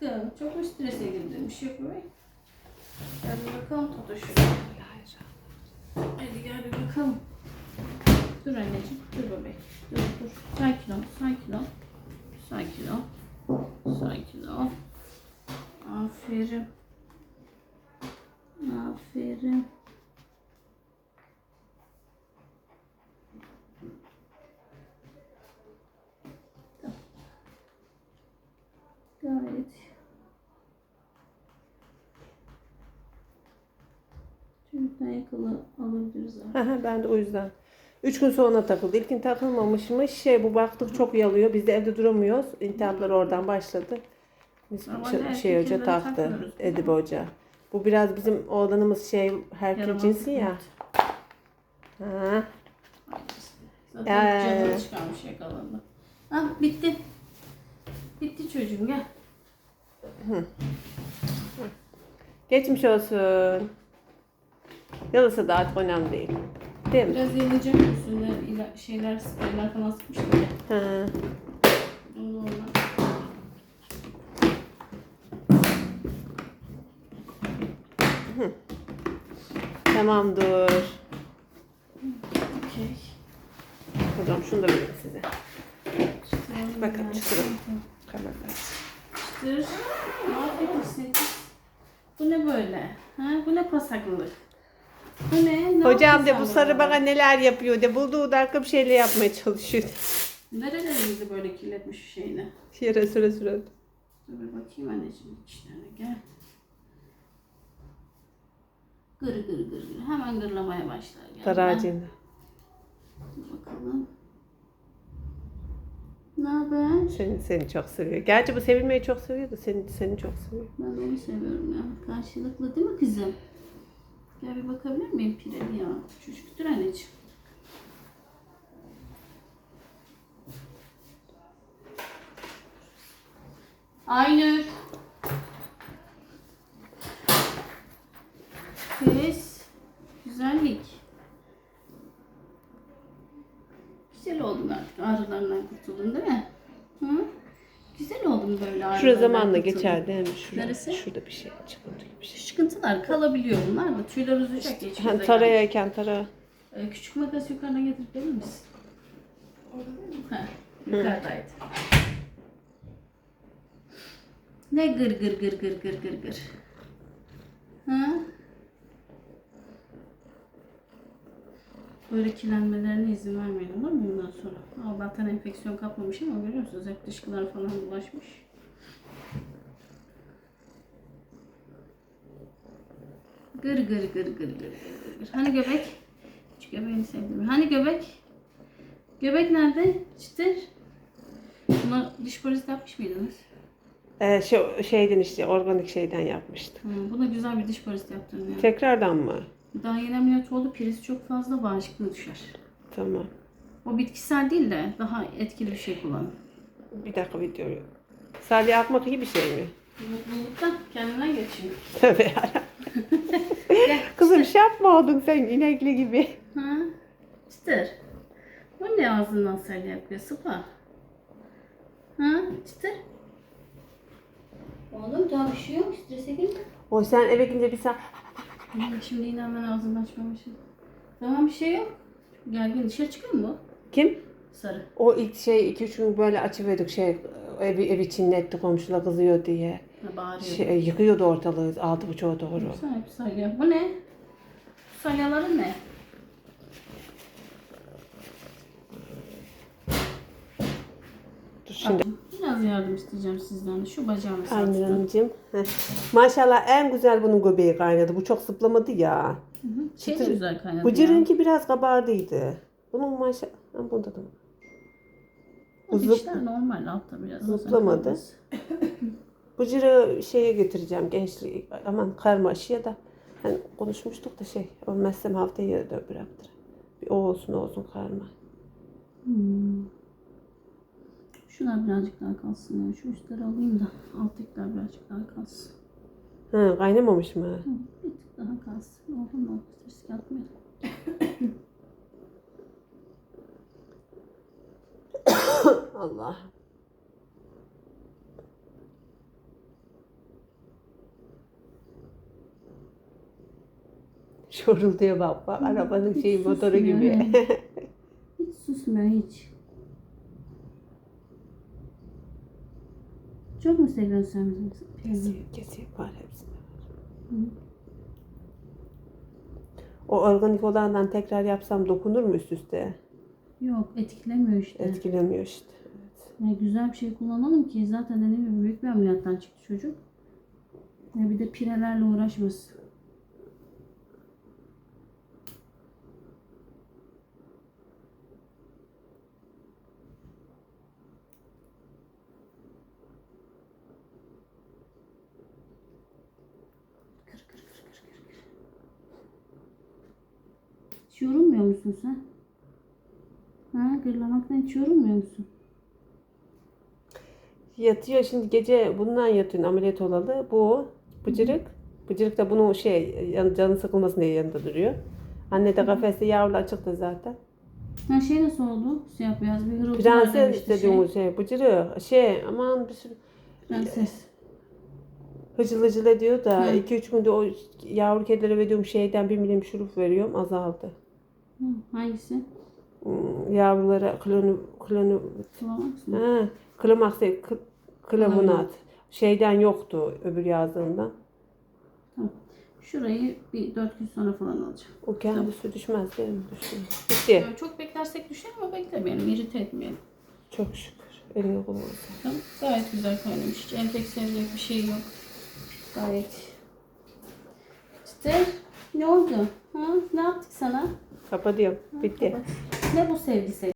aşkım. Çok mu strese girdin? Bir şey yok bebek. Gel bakalım Totoş'u. Hadi gel bir bakalım. Dur anneciğim. Dur bebek. Dur dur. Sakin ol. Sakin ol. Sakin ol. Sakin ol. Aferin. Aferin. Gayet. Yakalı alabiliriz artık. Ben de o yüzden. Üç gün sonra takıldı. İlkin takılmamışmış. Şey bu baktık çok yalıyor. Biz de evde duramıyoruz. İltihaplar oradan başladı. Biz Normalde şey, şey hoca taktı. takmıyoruz, Edip hoca. Bu biraz bizim oğlanımız şey herkül Yaramaz. cinsi ya. Ha. Zaten Ee. canını çıkarmış yakalandı. Ah bitti. Bitti çocuğum gel. Geçmiş olsun. Yalasa da artık önemli değil. Değil mi? Biraz yanacak üstünde ila- şeyler, spreyler falan sıkmış böyle. Ha. Onu ona. Tamamdır. Okey. Hocam şunu da vereyim size. Çıtıralım Bakın, yani. çıtıralım. Kamera. Çıtır. Afiyet olsun. Bu ne böyle? Ha? Bu ne pasaklılık? Bu ne? ne Hocam de bu sarı bana? neler yapıyor de bulduğu dakika bir şeyle yapmaya çalışıyor. Nerelerimizi böyle kirletmiş şu şeyini? Yere süre süre. Dur bir bakayım anneciğim içlerine gel. Gır gır gır gır. Hemen gırlamaya başlar. Yani. Taracığında. Dur bakalım. Ne haber? Seni, seni çok seviyor. Gerçi bu sevilmeyi çok seviyor da seni, seni çok seviyor. Ben onu seviyorum ya. Karşılıklı değil mi kızım? Gel bir bakabilir miyim pireli ya? Çocuktur anneciğim. Aynur. Kız. Güzellik. Güzel oldun artık. Ağrılarından kurtuldun değil mi? Hı? Güzel oldun böyle ağrılardan Şurada zamanla geçer değil mi? Şurada, Neresi? Şurada bir şey çıkıntı gibi bir şey. Sıkıntılar kalabiliyor bunlar da tüyler uzayacak geçmiş. Hani tarayayken tara. Ee, küçük makas yukarıdan getirip verir misin? Orada değil mi? Ha, yukarıdaydı. Ne gır gır gır gır gır gır gır. Ha? Böyle kirlenmelerine izin vermeyin olur mu bundan sonra? Allah'tan enfeksiyon kapmamış ama görüyor musunuz? Hep dışkılar falan bulaşmış. Gır gır gır gır gır gır gır. Hani göbek? Şu göbeğini sevdim. Hani göbek? Göbek nerede? Çıtır. Buna diş polisi yapmış mıydınız? Ee, şey, şeyden işte organik şeyden yapmıştım. Hı, buna güzel bir diş polisi yaptırın ya. Tekrardan mı? Daha yeni ameliyat oldu. Pirisi çok fazla bağışıklığı düşer. Tamam. O bitkisel değil de daha etkili bir şey kullanın. Bir dakika videoyu. Salya atmak iyi bir şey mi? Mutluluktan kendinden geçiyor. Yarabbim. Kızım şap mı oldun sen inekli gibi? Ha? Çıtır. Bu ne ağzından sel yapıyor? Sıpa. Ha? Çıtır. Oğlum daha bir şey yok. Strese girme. O sen eve gidince bir saat Şimdi yine hemen ağzını açmamışım. Tamam bir şey yok. Gergin dışarı çıkıyor mu bu? kim? Sarı. O ilk şey iki üç gün böyle açıverdik şey evi, evi çinletti komşular kızıyor diye. Ha, bağırıyor. Şey, yıkıyordu ortalığı altı buçuğa doğru. Baksana hep salya. Bu ne? Salyaların ne? Dur şimdi. Biraz yardım isteyeceğim sizden. Şu bacağımı Aynen sarstım. hanımcığım. Heh. Maşallah en güzel bunun göbeği kaynadı. Bu çok sıplamadı ya. Hı hı. Şey de Çıtır- güzel kaynadı Bu ya. biraz kabardıydı. Bunun maşallah... Ha, Bunda da. Bu zıp- dişler normal altta biraz. zıplamadı. Bu cırı şeye getireceğim gençliği. Aman karmaşıya da. Hani konuşmuştuk da şey. Ölmezsem haftaya da bıraktır. Bir o olsun o olsun karma. Hmm. Şunlar birazcık daha kalsın. Yani. Şu üstleri alayım da alttakiler birazcık daha kalsın. Ha, kaynamamış mı? Hı, bir tık daha kalsın. Oradan da risk atmayalım. Allah. Şorulduya bak bak arabanın hiç şey motoru gibi. hiç susmuyor hiç. Çok mu seviyorsun sen bizim kesiyor, kesiyor var hepsini. Hı. O organik olandan tekrar yapsam dokunur mu üst üste? Yok etkilemiyor işte. Etkilemiyor işte. Evet. Yani güzel bir şey kullanalım ki zaten dediğim gibi büyük bir ameliyattan çıktı çocuk. Ya bir de pirelerle uğraşmasın. Hiç yorulmuyor musun sen? Ha, gırlamaktan hiç yorulmuyor musun? Yatıyor şimdi gece bundan yatıyor ameliyat olalı. Bu bıcırık. Bıcırık da bunun şey canı sıkılmasın diye yanında duruyor. Anne de kafeste yavru açıktı zaten. Ha şey nasıl oldu? Siyah beyaz bir hırıltı Prenses demişti dediğimiz şey. bıcırık. Şey aman bir sürü Prenses. hıcıl hıcıl ediyor da Hı. 2-3 günde o yavru kedilere verdiğim şeyden bir milim şurup veriyorum azaldı. Hı, hangisi? Yavrulara klonu klonu ha, klamax değil, kl- klavunat. Şeyden yoktu öbür yazdığından. Şurayı bir dört gün sonra falan alacağım. O kendisi düşmez değil mi? Bitti. Çok beklersek düşer ama beklemeyelim. irite etmeyelim. Çok şükür. Eline sağlık. Tamam. Gayet güzel kaynamış. Hiç edecek bir şey yok. Gayet. İşte ne oldu? Ha? Ne yaptık sana? Kapatıyorum. Bitti. Ne bu sevgi sevgi?